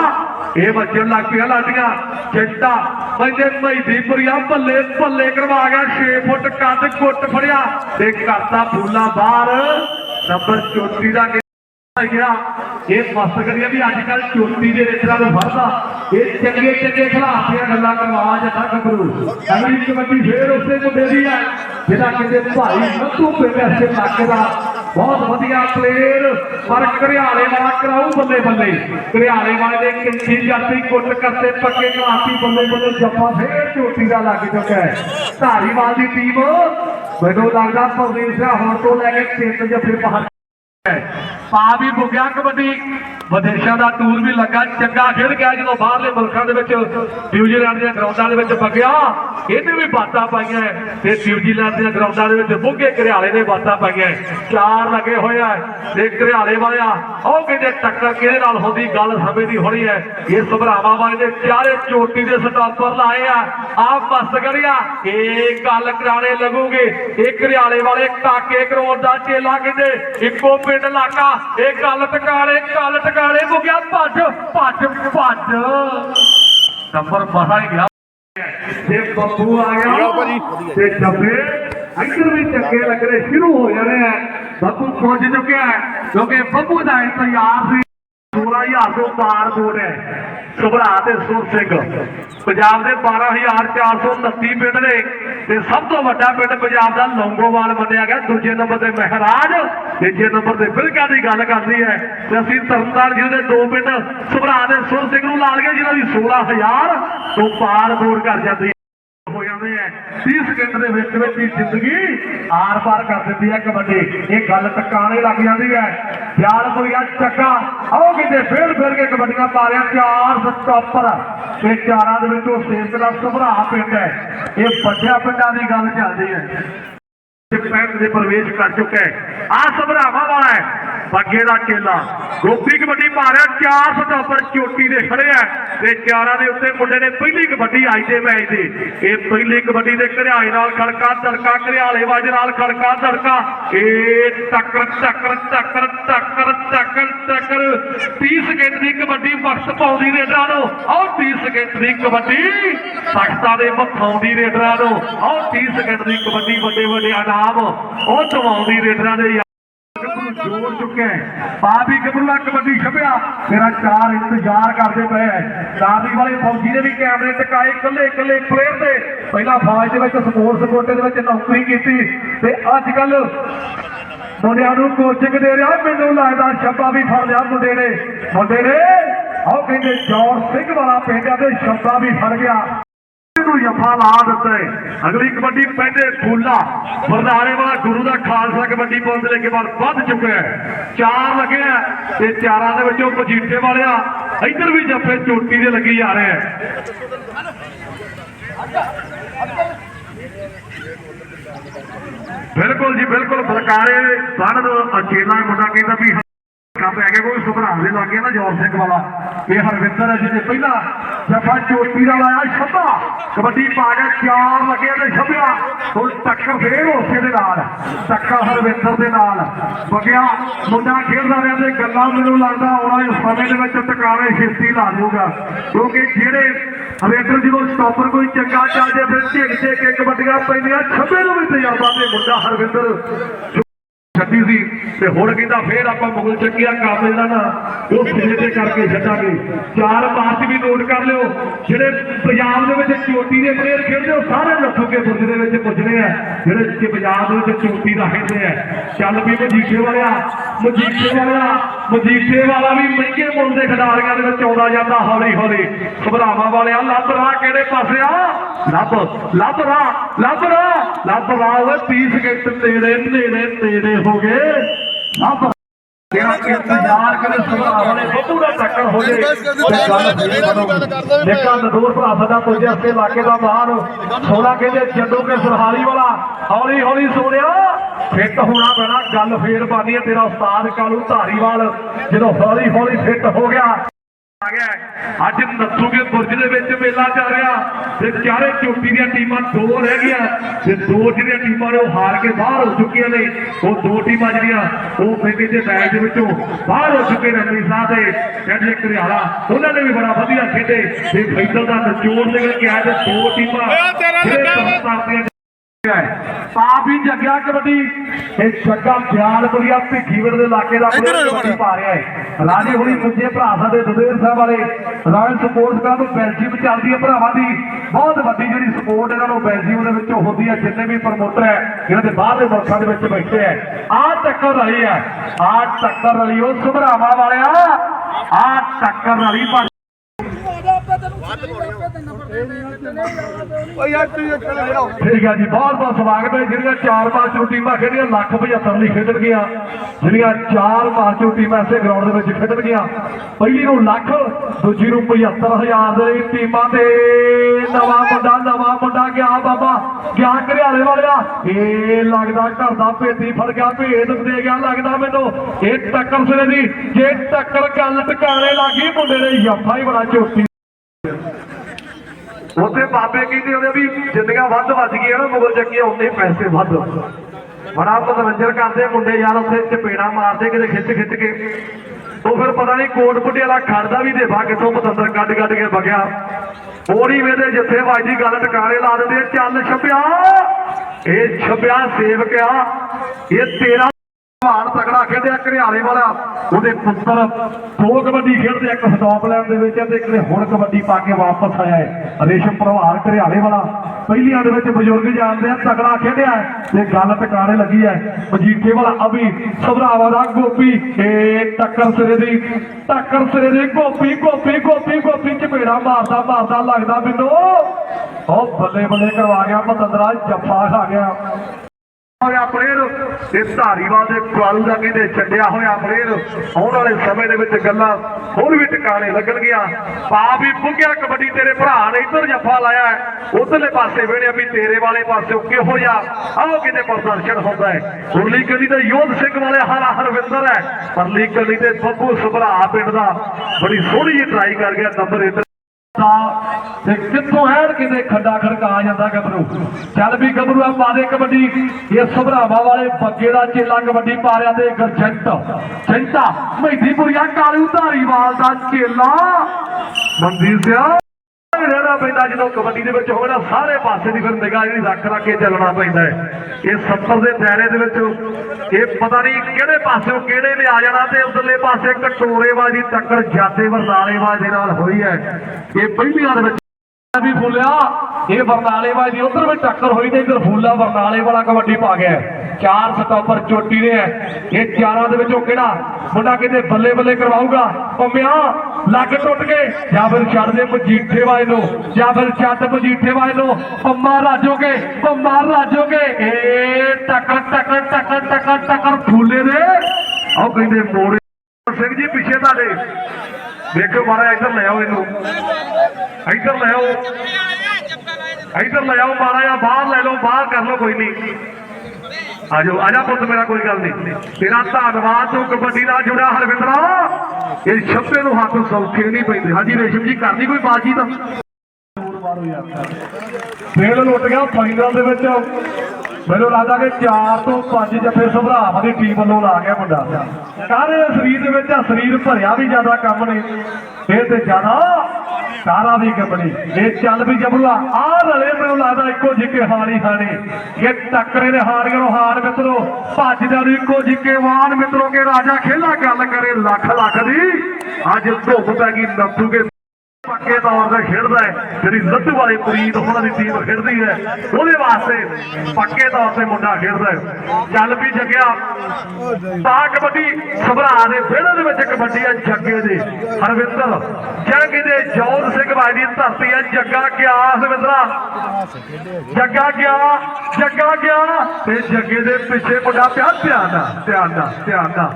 ਇਹ ਵੱਜਣ ਲੱਗ ਪਿਆ ਲਾਟੀਆਂ, ਚਿੱਟਾ ਕਹਿੰਦੇ ਮਹੀਦੀਪੁਰੀਆ ਭੱਲੇ ਭੱਲੇ ਕਰਵਾ ਗਿਆ 6 ਫੁੱਟ ਕੱਦ ਗੁੱਟ ਫੜਿਆ, ਤੇ ਕਰਤਾ ਫੁੱਲਾ ਬਾਹਰ, ਨੰਬਰ 34 ਦਾ ਗਿਆ ਇਹ ਮਸਤਕਰੀਆਂ ਵੀ ਅੱਜ ਕੱਲ ਚੋਟੀ ਦੇ ਰੇਤਰਾ ਨੂੰ ਫੜਦਾ ਇਹ ਚੰਗੇ ਚੰਗੇ ਖਿਲਾਫ ਦੀਆਂ ਗੱਲਾਂ ਕਰਵਾ ਜਾਂਦਾ ਗੱਭਰੂ ਅਗਲੀ ਕਬੱਡੀ ਫੇਰ ਉਸੇ ਮੁੰਡੇ ਦੀ ਹੈ ਜਿਹੜਾ ਕਿਤੇ ਭਾਈ ਨੱਤੂ ਪਿੰਡ ਐਸੇ ਇਲਾਕੇ ਦਾ ਬਹੁਤ ਵਧੀਆ ਪਲੇਅਰ ਪਰ ਘਰਿਆਲੇ ਵਾਲਾ ਕਰਾਊ ਬੱਲੇ ਬੱਲੇ ਘਰਿਆਲੇ ਵਾਲੇ ਦੇ ਕਿੰਨੀ ਜਾਤੀ ਕੁੱਟ ਕਰਤੇ ਪੱਕੇ ਕਲਾਸੀ ਬੱਲੇ ਬੱਲੇ ਜੱਫਾ ਫੇਰ ਚੋਟੀ ਦਾ ਲੱਗ ਚੁੱਕਾ ਹੈ ਧਾਰੀਵਾਲ ਦੀ ਟੀਮ ਮੈਨੂੰ ਲੱਗਦਾ ਪ੍ਰਦੀਪ ਸਿੰਘ ਹੁਣ ਤੋਂ ਲੈ ਕੇ ਤਿੰਨ ਜੱਫੇ ਬਾਹਰ ਪਾ ਵੀ ਬੁੱਗਿਆ ਕਬੱਡੀ। ਵਿਦੇਸ਼ਾਂ ਦਾ ਟੂਰ ਵੀ ਲੱਗਾ। ਚੰਗਾ ਖੇਡ ਗਿਆ ਜਦੋਂ ਬਾਹਰਲੇ ਮੁਲਕਾਂ ਦੇ ਵਿੱਚ ਨਿਊਜ਼ੀਲੈਂਡ ਦੀਆਂ ਗਰਾਊਂਡਾਂ ਦੇ ਵਿੱਚ ਬੱਗਿਆ ਇਹਨੇ ਵੀ ਬਾਤਾਂ ਪਾਈਆਂ ਤੇ ਨਿਊਜ਼ੀਲੈਂਡ ਦੀਆਂ ਗਰਾਊਂਡਾਂ ਦੇ ਵਿੱਚ ਬੁੱਗੇ ਘਰਿਆਲੇ ਨੇ ਬਾਤਾਂ ਪਾਈਆਂ ਚਾਰ ਲੱਗੇ ਹੋਏ ਆ। ਤੇ ਘਰਿਆਲੇ ਵਾਲਿਆ, ਉਹ ਕਹਿੰਦੇ ਟੱਕਰ ਕਿਹਦੇ ਨਾਲ ਹੁੰਦੀ? ਗੱਲ ਸਮੇਂ ਦੀ ਹੋਣੀ ਹੈ। ਇਹ ਸਭਰਾਵਾਂ ਵਾਲੇ ਦੇ ਚਾਰੇ ਚੋਟੀ ਦੇ ਸਟਾਪਰ ਲਾਏ ਆ। ਆਪ ਮਸਤ ਕਰਿਆ। ਇਹ ਗੱਲ ਕਰਾਣੇ ਲੱਗੂਗੇ। ਇਹ ਘਰਿਆਲੇ ਵਾਲੇ ਕਾਕੇ ਕਰੋੜ ਦਾ ਚੇਲਾ ਕਹਿੰਦੇ, ਇੱਕੋ ਪਿੰਡ ਲਾਗਾ ਇਹ ਗੱਲ ਟਕਾਲੇ ਗੱਲ ਟਕਾਲੇ ਹੋ ਗਿਆ ਭੱਜ ਭੱਜ ਭੱਜ। ਨੰਬਰ ਬਾਹਰ ਹੀ ਗਿਆ। ਤੇ ਬੱਬੂ ਆ ਗਿਆ। ਤੇ ਜੱਫੇ ਇੱਧਰ ਵੀ ਚੱਕੇ ਲੱਗਣੇ ਸ਼ੁਰੂ ਹੋ ਜਾਣੇ ਆ। ਬੱਬੂ ਪਹੁੰਚ ਚੁੱਕਿਆ ਕਿਉਂਕਿ ਬੱਬੂ ਦਾ ਇੰਤਜ਼ਾਰ ਸੀ। 16000 ਤੋਂ ਪਾਰ ਬੋਰਡ ਹੈ। ਸੁਭਰਾ ਤੇ ਸੁਰ ਸਿੰਘ। ਪੰਜਾਬ ਦੇ 12429 ਪਿੰਡ ਨੇ ਤੇ ਸਭ ਤੋਂ ਵੱਡਾ ਪਿੰਡ ਪੰਜਾਬ ਦਾ ਲੌਂਗੋਵਾਲ ਮੰਨਿਆ ਗਿਆ। ਦੂਜੇ ਨੰਬਰ ਤੇ ਮਹਾਰਾਜ ਤੀਜੇ ਨੰਬਰ ਤੇ ਫਿਲਕਾ ਦੀ ਗੱਲ ਕਰਦੀ ਹੈ ਤੇ ਅਸੀਂ ਤਰਨਤਾਰਨ ਜ਼ਿਲ੍ਹੇ ਦੇ ਦੋ ਪਿੰਡ ਸੁਭਰਾ ਤੇ ਸੁਰ ਸਿੰਘ ਨੂੰ ਲਾ ਲਈਏ ਜਿਨ੍ਹਾਂ ਦੀ 16000 ਤੋਂ ਪਾਰ ਬੋਰਡ ਕਰ ਜਾਂਦੀ ਹੈ। ਹੋ ਜਾਂਦਾ ਜਾਂਦੇ ਆ। 30 ਸਕਿੰਟ ਦੇ ਵਿੱਚ ਵਿੱਚ ਹੀ ਜ਼ਿੰਦਗੀ ਆਰ-ਪਾਰ ਕਰ ਦਿੰਦੀ ਹੈ ਕਬੱਡੀ। ਇਹ ਗੱਲ ਟਿਕਾਣੇ ਲੱਗ ਜਾਂਦੀ ਹੈ ਖਿਆਲ ਕੋਈਆ ਚੱਕਾ। ਆਓ ਕਿਤੇ ਫੇਰ ਫੇਰ ਕੇ ਕਬੱਡੀਆਂ ਪਾ ਰਿਹਾ ਚਾਰ ਸਟਾਪਰ ਤੇ ਚਾਰਾਂ ਦੇ ਵਿੱਚੋਂ ਸੇਵਕ ਦਾ ਸੁਭਰਾ ਪਿੰਡ ਹੈ। ਇਹ ਵੱਡਿਆ ਪਿੰਡਾਂ ਦੀ ਗੱਲ ਚੱਲਦੀ ਹੈ। ਪੈਂਟ ਦੇ ਪ੍ਰਵੇਸ਼ ਕਰ ਚੁੱਕਾ ਹੈ। ਆ ਸਭਰਾਵਾ ਵਾਲਾ ਹੈ। ਬੱਗੇ ਦਾ ਚੇਲਾ ਗੋਪੀ ਕਬੱਡੀ ਮਾਰਿਆ ਚਾਰ ਸਟਾਪਰ ਚੋਟੀ ਦੇ ਖੜੇ ਆ ਤੇ ਚਾਰਾਂ ਦੇ ਉੱਤੇ ਮੁੰਡੇ ਨੇ ਪਹਿਲੀ ਕਬੱਡੀ ਆਈ ਦੇ ਮੈਚ ਦੀ। ਇਹ ਪਹਿਲੀ ਕਬੱਡੀ ਦੇ ਘੜਿਆਏ ਨਾਲ ਖੜਕਾ, ਧੜਕਾ, ਘੜਿਆਲੇ ਵਜ ਨਾਲ ਖੜਕਾ, ਧੜਕਾ। ਇਹ ਟੱਕਰ ਟੱਕਰ ਟੱਕਰ ਟੱਕਰ ਟੱਕਰ ਟੱਕਰ। 30 ਸਕਿੰਟ ਦੀ ਕਬੱਡੀ ਵਕਤ ਪਾਉਂਦੀ ਰੇਡਰਾਂ ਨੂੰ। ਆਓ 30 ਸਕਿੰਟ ਦੀ ਕਬੱਡੀ ਸਖਤਾਂ ਦੇ ਮੱਥਾਉਂਦੀ ਰੇਡਰਾਂ ਨੂੰ। ਆਓ 30 ਸਕਿੰਟ ਦੀ ਕਬੱਡੀ ਵੱਡੇ ਵੱਡੇ ਇਨਾਮ ਉਹ ਦਵਾਉਂਦੀ ਰੇਡਰਾਂ ਦੇ ਯਾਰ ਜੋੜ ਚੁੱਕਿਆ ਹੈ। ਪਾਪੀ ਗੱਭਰੂਆ ਕਬੱਡੀ ਛਪਿਆ। ਮੇਰਾ ਚਾਰ ਇੰਤਜ਼ਾਰ ਕਰਦੇ ਪਏ ਹੈ। ਰਾਜੀ ਵਾਲੇ ਫੌਜੀ ਨੇ ਵੀ ਕੈਮਰੇ ਟਿਕਾਏ ਇਕੱਲੇ ਇਕੱਲੇ ਪਲੇਅਰ ਦੇ। ਪਹਿਲਾਂ ਫੌਜ ਦੇ ਵਿੱਚ ਸਪੋਰਟਸ ਕੋਟੇ ਦੇ ਵਿੱਚ ਨੌਕਰੀ ਕੀਤੀ। ਤੇ ਅੱਜ ਕੱਲ ਮੁੰਡਿਆਂ ਨੂੰ ਕੋਚਿੰਗ ਦੇ ਰਿਹਾ। ਮੈਨੂੰ ਲੱਗਦਾ ਛੱਪਾ ਵੀ ਫੜ ਲਿਆ ਮੁੰਡੇ ਨੇ। ਮੁੰਡੇ ਨੇ, ਆਹ ਕਹਿੰਦੇ ਜੌਰ ਸਿੰਘ ਵਾਲਾ ਪਿੰਡ ਆ ਤੇ ਛੱਪਾ ਵੀ ਫੜ ਗਿਆ। ਨੂੰ ਜਫਾ ਲਾ ਦਿੱਤਾ ਹੈ। ਅਗਲੀ ਕਬੱਡੀ ਪਹਿਲੇ ਫੂਲਾ ਬਰਨਾਲੇ ਵਾਲਾ ਗੁਰੂ ਦਾ ਖਾਲਸਾ ਕਬੱਡੀ ਪਾਉਣ ਦੇ ਕੇ ਵੱਧ ਚੁੱਕਿਆ ਚਾਰ ਲੱਗਿਆ ਤੇ ਚਾਰਾਂ ਦੇ ਵਿੱਚੋਂ ਪਜੀਠੇ ਵਾਲਿਆ ਇੱਧਰ ਵੀ ਜੱਫੇ ਚੋਟੀ ਦੇ ਲੱਗੀ ਜਾ ਰਹੇ ਬਿਲਕੁਲ ਜੀ, ਬਿਲਕੁਲ ਫਲਕਾਰੇ ਬੰਨ ਅਚੇਲਾ ਮੁੰਡਾ ਕਹਿੰਦਾ ਵੀ ਕੰਮ ਪੈ ਕੋਈ ਸੁਭਰਾਮ ਦੇ ਲੱਗੇ ਨਾ ਜੋਰ ਸਿੰਘ ਵਾਲਾ। ਇਹ ਹਰਵਿੰਦਰ ਜਿਹਨੇ ਪਹਿਲਾਂ ਜਫਾ ਚੋਟੀ ਦਾ ਲਾਇਆ ਛੱਬਾ। ਕਬੱਡੀ ਪਾ ਕੇ ਚਾਰ ਲੱਗੇ ਤੇ ਛੱਬਿਆ। ਹੁਣ ਟੱਕਰ ਫੇਰ ਉਸੇ ਦੇ ਨਾਲ ਟੱਕਰ ਹਰਵਿੰਦਰ ਦੇ ਨਾਲ। ਬਗਿਆ, ਮੁੰਡਾ ਖੇਡਦਾ ਰਿਹਾ ਤੇ ਗੱਲਾਂ ਮੈਨੂੰ ਲੱਗਦਾ ਆਉਣ ਵਾਲੇ ਸਮੇਂ ਦੇ ਵਿੱਚ ਟਿਕਾਣੇ ਛੇਤੀ ਲਾ ਲੂਗਾ ਕਿਉਂਕਿ ਜਿਹੜੇ ਹਰਵਿੰਦਰ ਜਦੋਂ ਸਟਾਪਰ ਕੋਈ ਚੰਗਾ ਚੱਲ ਜੇ ਫਿਰ ਝਿਕ ਝਿਕ ਕੇ ਕਬੱਡੀਆਂ ਪੈਂਦੀਆਂ, ਛੱਬੇ ਨੂੰ ਵੀ ਤਜਰਬਾ ਤੇ ਮੁੰਡਾ ਹਰਵਿੰਦਰ ਛੱਡੀ ਸੀ ਤੇ ਹੁਣ ਕਹਿੰਦਾ ਫੇਰ ਆਪਾਂ ਮੁਗਲ ਚੱਕਿਆ ਕੰਮ ਜਿਹੜਾ ਨਾ। ਉਹ ਸਿਰੇ ਤੇ ਕਰਕੇ ਛੱਡਾਂਗੇ। ਚਾਰ ਮਾਰਚ ਵੀ ਨੋਟ ਕਰ ਲਿਓ, ਜਿਹੜੇ ਪੰਜਾਬ ਦੇ ਵਿੱਚ ਚੋਟੀ ਦੇ ਪਲੇਅਰ ਖੇਡਦੇ ਉਹ ਸਾਰੇ ਲੱਥੋਕੇ ਬੁਰਜ ਦੇ ਵਿੱਚ ਪੁੱਜਦੇ ਆ। ਜਿਹੜੇ ਕਿ ਪੰਜਾਬ ਦੇ ਵਿੱਚ ਚੋਟੀ ਦਾ ਖੇਡਦੇ ਆ। ਚੱਲ ਵੀ ਮਜੀਠੇ ਵਾਲਿਆ ਮਜੀਠੇ ਵਾਲਿਆ, ਮਜੀਠੇ ਵਾਲਾ ਵੀ ਮਹਿੰਗੇ ਮੁੱਲ ਦੇ ਖਿਡਾਰੀਆਂ ਦੇ ਵਿੱਚ ਆਉਂਦਾ ਜਾਂਦਾ ਹੌਲੀ ਹੌਲੀ ਘਬਰਾਵਾਂ ਵਾਲਿਆ, ਲੱਭ ਰਾਹ ਕਿਹੜੇ ਪਾਸੇ ਆ? ਲੱਭ ਲੱਭ ਰਾਹ ਲੱਭ ਰਾਹ ਲੱਭ ਰਾਹ। ਓਏ 30 ਸਕਿੰਟ ਤੇਰੇ ਨੇੜੇ ਤੇੜੇ ਗਏ ਲੱਭ ਤੇਰਾ ਇੰਤਜ਼ਾਰ ਕਰੇ ਸੁਭਾਅ ਵਾਲੇ ਬੱਬੂ ਦਾ ਟੱਕਰ ਹੋ ਜੇ। ਦੇਖਾ ਨਦੂਰ ਭਰਾ ਸਾਡਾ ਪੁੱਜਿਆ ਤੇ ਇਲਾਕੇ ਦਾ ਬਾਹਰ ਸੋਨਾ ਕਹਿੰਦੇ ਜੱਡੂ ਕੇ ਸਰਹਾਲੀ ਵਾਲਾ। ਹੌਲੀ ਹੌਲੀ ਸੋਨਿਆ ਫਿੱਟ ਹੋਣਾ ਪੈਣਾ। ਗੱਲ ਫੇਰ ਬਾਨੀ ਤੇਰਾ ਉਸਤਾਦ ਕਾਲੂ ਧਾਰੀਵਾਲ। ਜਦੋਂ ਹੌਲੀ ਹੌਲੀ ਫਿੱਟ ਹੋ ਗਿਆ। ਆ ਗਿਆ। ਅੱਜ ਨੱਥੂਗੇ ਬੁਰਜ ਦੇ ਵਿੱਚ ਮੇਲਾ ਚੱਲ ਰਿਹਾ ਤੇ ਚਾਰੇ ਚੋਟੀ ਦੀਆਂ ਟੀਮਾਂ ਦੋ ਰਹਿ ਗਈਆਂ। ਤੇ ਦੋ ਜਿਹੜੀਆਂ ਟੀਮਾਂ ਨੇ ਉਹ ਹਾਰ ਕੇ ਬਾਹਰ ਹੋ ਚੁੱਕੀਆਂ ਨੇ। ਉਹ ਦੋ ਟੀਮਾਂ ਜਿਹੜੀਆਂ ਉਹ ਪਹਿਲੇ ਦੇ ਮੈਚ ਦੇ ਵਿੱਚੋਂ ਬਾਹਰ ਹੋ ਚੁੱਕੇ ਨੇ ਅੰਮ੍ਰਿਤਸਰ ਦੇ ਕਹਿੰਦੇ ਘਰਿਆਲਾ ਉਹਨਾਂ ਨੇ ਵੀ ਬੜਾ ਵਧੀਆ ਖੇਡੇ। ਤੇ ਫੈਸਲ ਦਾ ਨਿਚੋੜ ਨਿਕਲ ਕੇ ਆਇਆ ਤੇ ਦੋ ਟੀਮਾਂ ਦੀਆਂ ਪਾਪ ਹੀ ਜੱਗਿਆ ਕਬੱਡੀ। ਇਹ ਜੱਗਾ ਖਿਆਲਪੁਰੀਆ ਭਿੱਖੀਵਿੰਡ ਦੇ ਇਲਾਕੇ ਦਾ
ਹੋ
ਕਬੱਡੀ ਪਾ ਰਿਹਾ ਹੈ। ਰਾਜੇ ਹੁਣੀ ਪੁੱਜੇ ਭਰਾ ਸਾਡੇ ਦੁਦੇਰ ਸਾਹਿਬ ਵਾਲੇ। ਰਾਇਲ ਸਪੋਰਟਸ ਕਲੱਬ ਬੈਲਜੀਅਮ ਚੱਲਦੀ ਹੈ ਭਰਾਵਾਂ ਦੀ। ਬਹੁਤ ਵੱਡੀ ਜਿਹੜੀ ਸਪੋਰਟ ਇਹਨਾਂ ਨੂੰ ਬੈਲਜੀਅਮ ਦੇ ਵਿੱਚੋਂ ਹੁੰਦੀ ਹੈ। ਜਿੰਨੇ ਵੀ ਪ੍ਰਮੋਟਰ ਹੈ ਇਹਨਾਂ ਦੇ ਬਾਹਰਲੇ ਮੁਲਕਾਂ ਦੇ ਵਿੱਚ ਬੈਠੇ ਹੈ। ਆਹ ਟੱਕਰ ਰਲੀ ਹੈ। ਆਹ ਟੱਕਰ ਰਲੀ ਉਹ ਸੁਭਰਾਵਾਂ ਵਾਲਿਆ। ਆਹ ਟੱਕਰ ਪਰ ਠੀਕ ਹੈ ਜੀ। ਬਹੁਤ ਬਹੁਤ ਸਵਾਗਤ ਹੈ ਜਿਹੜੀਆਂ ਚਾਰ ਮਾਰਚ ਟੀਮਾਂ ਖੇਡੀਆਂ, ਲੱਖ 75 ਲਈ ਖੇਡਣਗੀਆਂ ਜਿਹੜੀਆਂ ਚਾਰ ਮਾਰਚ ਟੀਮਾਂ ਇਸੇ ਗਰਾਊਂਡ ਦੇ ਵਿੱਚ ਖੇਡਣਗੀਆਂ ਪਹਿਲੀ ਨੂੰ ਲੱਖ, ਦੂਜੀ ਨੂੰ 75000 ਦੇ ਟੀਮਾਂ ਤੇ ਨਵਾਂ ਮੁੰਡਾ ਨਵਾਂ ਮੁੰਡਾ ਗਿਆ ਬਾਬਾ, ਗਿਆ ਘਰਿਆਲੇ ਵਾਲਿਆ। ਇਹ ਲੱਗਦਾ ਘਰ ਦਾ ਭੇਤੀ ਫੜ ਗਿਆ ਭੇਦ ਦੇ ਗਿਆ ਲੱਗਦਾ ਮੈਨੂੰ। ਇਹ ਟੱਕਰ ਸਿਰੇ ਦੀ, ਜੇ ਟੱਕਰ ਗੱਲ ਟਿਕਾਣੇ ਲੱਗੀ ਮੁੰਡੇ ਨੇ ਯਾਫਾ ਹੀ ਬੜਾ ਚੋਟੀ ਉੱਥੇ ਬਾਬੇ ਕਹਿੰਦੇ ਉਹਦੇ ਵੀ ਜਿੰਨੀਆਂ ਵੱਧ ਵੱਜ ਗਈਆਂ ਨਾ ਮੁਗਲ ਚੱਕੀਆਂ, ਉਨੇ ਪੈਸੇ ਵੱਧ। ਬੜਾ ਮਨੋਰੰਜਨ ਕਰਦੇ ਮੁੰਡੇ ਯਾਰ, ਉੱਥੇ ਚਪੇੜਾ ਮਾਰਦੇ ਕਿਤੇ ਖਿੱਚ ਖਿੱਚ ਕੇ। ਉਹ ਫਿਰ ਪਤਾ ਨਹੀਂ ਕੋਟ ਪੁੱਟੇ ਵਾਲਾ ਖੜਦਾ ਵੀ ਦੇਵਾ ਕਿੱਥੋਂ ਪਤੰਦਰ ਕੱਢ ਕੱਢ ਕੇ ਵਗਿਆ। ਉਹਦੀ ਵੇਦੇ ਜਿੱਥੇ ਵੱਜਦੀ ਗੱਲ ਟਕਾਰੇ ਲਾ ਦਿੰਦੇ ਚੱਲ ਛੱਪਿਆ। ਇਹ ਛੱਪਿਆ ਸੇਵਕਿਆ, ਇਹ ਤੇਰਾ ਭਾਣ ਤਗੜਾ ਖੇਡਿਆ ਘਰਿਆਲੇ ਵਾਲਾ। ਉਹਦੇ ਪੁੱਤਰ ਦੋ ਕਬੱਡੀ ਖੇਡਦੇ, ਇੱਕ ਸਟਾਪ ਲਾਈਨ ਦੇ ਵਿੱਚ ਤੇ ਇੱਕ ਨੇ ਹੁਣ ਕਬੱਡੀ ਪਾ ਕੇ ਵਾਪਸ ਆਇਆ ਹੈ। ਰੇਸ਼ਮ ਪ੍ਰਭਾਰ ਘਰਿਆਲੇ ਵਾਲਾ। ਪਹਿਲੀਆਂ ਦੇ ਵਿੱਚ ਬਜ਼ੁਰਗ ਜਾਣਦੇ ਆ, ਤਗੜਾ ਖੇਡਿਆ ਤੇ ਗੱਲ ਟਿਕਾਣੇ ਲੱਗੀ ਹੈ। ਮਜੀਠੇ ਵਾਲਾ ਅਭੀ, ਸਭਰਾਵਾ ਦਾ ਗੋਪੀ, ਇਹ ਟੱਕਰ ਸਿਰੇ ਦੀ, ਟੱਕਰ ਸਿਰੇ ਦੀ ਗੋਪੀ ਗੋਪੀ ਗੋਪੀ ਗੋਪੀ, ਚਪੇੜਾ ਮਾਰਦਾ ਮਾਰਦਾ, ਲੱਗਦਾ ਮੈਨੂੰ ਉਹ ਬੱਲੇ ਬੱਲੇ ਕਰਵਾ ਗਿਆ ਪਤੰਦਰਾ ਜੱਫਾ ਖਾ ਗਿਆ। ਹੋਇਆ ਪਲੇਅਰ ਤੇ ਧਾਰੀਵਾਲ ਦੇ ਕੁਆਲੂ ਦਾ ਕਹਿੰਦੇ ਛੱਡਿਆ ਹੋਇਆ ਪਲੇਅਰ ਆਉਣ ਵਾਲੇ ਸਮੇਂ ਦੇ ਵਿੱਚ ਗੱਲਾਂ ਹੋਰ ਵੀ ਟਿਕਾਣੇ ਲੱਗਣਗੀਆਂ। ਪਾ ਵੀ ਪੁੱਗਿਆ ਕਬੱਡੀ, ਤੇਰੇ ਭਰਾ ਨੇ ਇੱਧਰ ਜੱਫਾ ਲਾਇਆ ਉਧਰਲੇ ਪਾਸੇ ਵੇੜਿਆ ਵੀ ਤੇਰੇ ਵਾਲੇ ਪਾਸੇ ਕਿਹੋ ਜਿਹਾ, ਆਹ ਕਿਤੇ ਪ੍ਰਦਰਸ਼ਨ ਹੁੰਦਾ ਹੈ। ਉਰਲੀ ਗਲੀ ਤੇ ਯੋਧ ਸਿੰਘ ਵਾਲੇ ਹਾਰਾ ਹਰਵਿੰਦਰ ਹੈ। ਪਰਲੀ ਗਲੀ ਦੇ ਬੱਬੂ ਸੁਭਰਾ ਪਿੰਡ ਦਾ ਬੜੀ ਸੋਹਣੀ ਜਿਹੀ ਟਰਾਈ ਕਰ ਗਿਆ ਨੰਬਰ ਇੱਧਰ। ਤੇ ਕਿੱਥੋਂ ਹੈੜ ਕਿਤੇ ਖੱਡਾ ਖੜਕਾ ਜਾਂਦਾ ਗੱਭਰੂ? ਚੱਲ ਵੀ ਗੱਭਰੂ ਆ, ਪਾ ਦੇ ਕਬੱਡੀ। ਇਹ ਸੁਭਰਾਵਾ ਵਾਲੇ ਬੱਗੇ ਦਾ ਚੇਲਾ ਕਬੱਡੀ ਪਾ ਰਿਆ ਤੇ ਗਰਜੰਟ। ਜੰਟਾ ਮਹਿਦੀਪੁਰੀਆ ਕਾਲੂ ਧਾਰੀਵਾਲ ਦਾ ਚੇਲਾ। ਮਨਦੀਪ ਸਿਆ। ਰਹਿਣਾ ਪੈਂਦਾ ਜਦੋਂ ਕਬੱਡੀ ਦੇ ਵਿੱਚ ਹੋਵੇ ਨਾ, ਸਾਰੇ ਪਾਸੇ ਦੀ ਫਿਰ ਨਿਗਾਹ ਜਿਹੜੀ ਰੱਖ ਰੱਖ ਕੇ ਚੱਲਣਾ ਪੈਂਦਾ ਹੈ। ਇਹ 70 ਦੇ ਦਾਇਰੇ ਦੇ ਵਿੱਚ ਇਹ ਪਤਾ ਨਹੀਂ ਕਿਹੜੇ ਪਾਸਿਓਂ ਕਿਹੜੇ ਨੇ ਆ ਜਾਣਾ ਤੇ ਉਧਰਲੇ ਪਾਸੇ ਕਟੋਰੇਵਾਜ਼ੀ ਟੱਕਰ ਜਾਤੇ ਵਰਨਾਲੇਬਾਜ਼ ਦੇ ਨਾਲ ਹੋਈ ਹੈ। ਇਹ ਪਹਿਲੀਆਂ ਦੇ ਵਿੱਚ ਵੀ ਫੁੱਲਿਆ ਇਹ ਬਰਨਾਲੇਬਾਜ਼ ਦੀ ਉਧਰ ਵੀ ਟੱਕਰ ਹੋਈ ਤੇ ਇਧਰ ਫੁੱਲਾ ਬਰਨਾਲੇ ਵਾਲਾ ਕਬੱਡੀ ਪਾ ਗਿਆ ਚਾਰ ਸਟਾਪਰ ਚੋਟੀ ਨੇ ਇਹ ਚਾਰਾਂ ਦੇ ਵਿੱਚੋਂ ਕਿਹੜਾ ਮੁੰਡਾ ਕਿਤੇ ਬੱਲੇ ਬੱਲੇ ਕਰਵਾਊਗਾ? ਪੰਮਿਆ ਲੱਗ ਟੁੱਟ ਗਏ ਜਾਂ ਫਿਰ ਛੱਡ ਦੇ ਮਜੀਠੇ ਵਾਲੇ ਨੂੰ। ਜਾਂ ਫਿਰ ਛੱਡ ਮਜੀਠੇ ਵਾਲੇ ਨੂੰ। ਪੰਮਾ ਰਾਜੋਗੇ ਪੰਮਾ ਰਾਜੋਗੇ। ਇਹ ਟੱਕਰ ਟੱਕਰ ਟੱਕਰ ਟੱਕਰ ਟੱਕਰ ਫੁੱਲੇ ਦੇ। ਉਹ ਕਹਿੰਦੇ ਮੋੜੇ। ਸਿੰਘ ਜੀ, ਪਿੱਛੇ ਤੁਹਾਡੇ। ਦੇਖੋ ਮਾਰਾ ਇੱਧਰ ਲੈ ਆਓ ਇਹਨੂੰ। ਇੱਧਰ ਲੈ ਆਓ। ਇੱਧਰ ਲੈ ਆਓ ਮਾੜਾ ਬਾਹਰ ਲੈ ਲਓ, ਬਾਹਰ ਕਰ ਲਓ, ਕੋਈ ਨਹੀਂ। ਆਜੋ ਆਜਾ ਪੁੱਤ ਮੇਰਾ, ਕੋਈ ਗੱਲ ਨਹੀਂ। ਤੇਰਾ ਧੰਨਵਾਦ, ਤੂੰ ਕਬੱਡੀ ਨਾਲ ਜੁੜਿਆ, ਹਰਵਿੰਦਰਾ। ਇਹ ਛੱਪੇ ਨੂੰ ਹੱਥ ਸੌਖੇ ਨਹੀਂ ਪੈਂਦੇ। ਹਾਂਜੀ, ਰੇਸ਼ਮ ਜੀ, ਕਰਨੀ ਕੋਈ ਬਾਜੀ ਤਾਂ? ਫੇਰ ਲੁੱਟ ਗਿਆ, ਫਾਈਨਲ ਦੇ ਵਿੱਚ। ਮੈਨੂੰ ਲੱਗਦਾ ਕਿ 4 ਤੋਂ 5 ਜੱਫੇ ਸੁਭਰਾਵਾਂ ਦੀ ਟੀਮ ਵੱਲੋਂ ਲਾ ਗਿਆ ਮੁੰਡਾ। ਸਾਰੇ ਸਰੀਰ ਦੇ ਵਿੱਚ ਆ, ਸਰੀਰ ਭਰਿਆ ਵੀ ਜ਼ਿਆਦਾ ਕੰਮ ਨੇ। ਇਹ ਤੇ ਜ਼ਿਆਦਾ ਸਾਰਾ ਵੀ ਕੰਬਣੀ ਇਹ ਚੱਲ ਵੀ ਜਬਰੂਆ। ਆ ਰਲੇ ਮੈਨੂੰ ਲੱਗਦਾ ਇੱਕੋ ਜਿੱਕੇ ਹਾਣੀ ਹਾਣੀ ਇਹ ਟੱਕਰੇ ਦੇ ਹਾਰੀਆਂ ਨੂੰ ਹਾਰ ਮਿੱਤਰੋ। ਭੱਜਦਾ ਨੂੰ ਇੱਕੋ ਜਿੱਕੇ ਵਾਨ ਮਿੱਤਰੋ ਕੇ ਰਾਜਾ ਖੇਲਾ ਗੱਲ ਕਰੇ ਲੱਖ ਲੱਖ ਦੀ। ਅੱਜ ਧੁੱਪ ਪੈ ਗਈ ਨੱਥੂ ਕੇ ਪੱਕੇ ਤੌਰ ਤੇ ਖੇਡਦਾ ਹੈ। ਜਿਹੜੀ ਲੱਧੂ ਵਾਲੀ ਪ੍ਰੀਤ ਉਹਨਾਂ ਦੀ ਟੀਮ ਖੇਡਦੀ ਹੈ, ਉਹਦੇ ਵਾਸਤੇ ਪੱਕੇ ਤੌਰ ਤੇ ਮੁੰਡਾ ਖੇਡਦਾ ਹੈ। ਚੱਲ ਵੀ ਜੱਗਿਆ। ਤਾਂ ਕਬੱਡੀ ਸਭਰਾ ਦੇ ਵਿਹੜੇ ਦੇ ਵਿੱਚ ਕਬੱਡੀ ਹੈ ਜੱਗੇ ਦੇ। ਹਰਵਿੰਦਰ, ਜੰਗ ਦੇ ਜੋਧ ਸਿੰਘ ਭਾਈ ਦੀ ਧਰਤੀ ਹੈ ਜੱਗਾ ਗਿਆ, ਹਰਵਿੰਦਰਾ। ਜੱਗਾ ਗਿਆ ਜੱਗਾ ਗਿਆ। ਤੇ ਜੱਗੇ ਦੇ ਪਿੱਛੇ ਮੁੰਡਾ ਪਿਆ, ਧਿਆਨ ਨਾਲ ਧਿਆਨ ਨਾਲ ਧਿਆਨ ਨਾਲ